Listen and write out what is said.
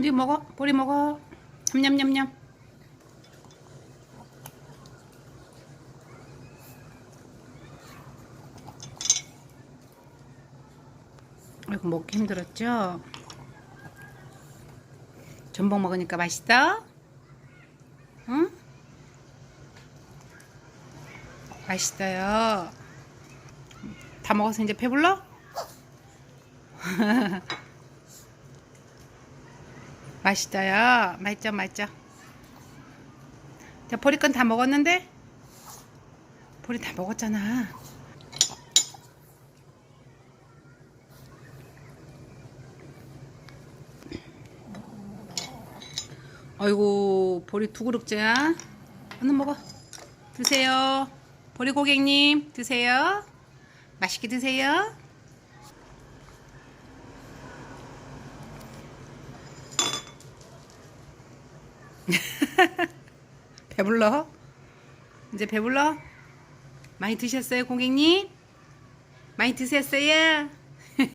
네 먹어. 보리 먹어. 냠냠냠냠. 아이고 먹기 힘들었죠? 전복 먹으니까 맛있다? 응? 맛있어요. 다 먹어서 이제 배불러? 맛있어요. 맛있죠, 맛있죠. 자, 보리 건 다 먹었는데? 보리 다 먹었잖아. 아이고, 보리 두 그릇째야. 얼른 먹어. 드세요. 보리 고객님, 드세요. 맛있게 드세요. 배불러? 이제 배불러? 많이 드셨어요, 고객님? 많이 드셨어요?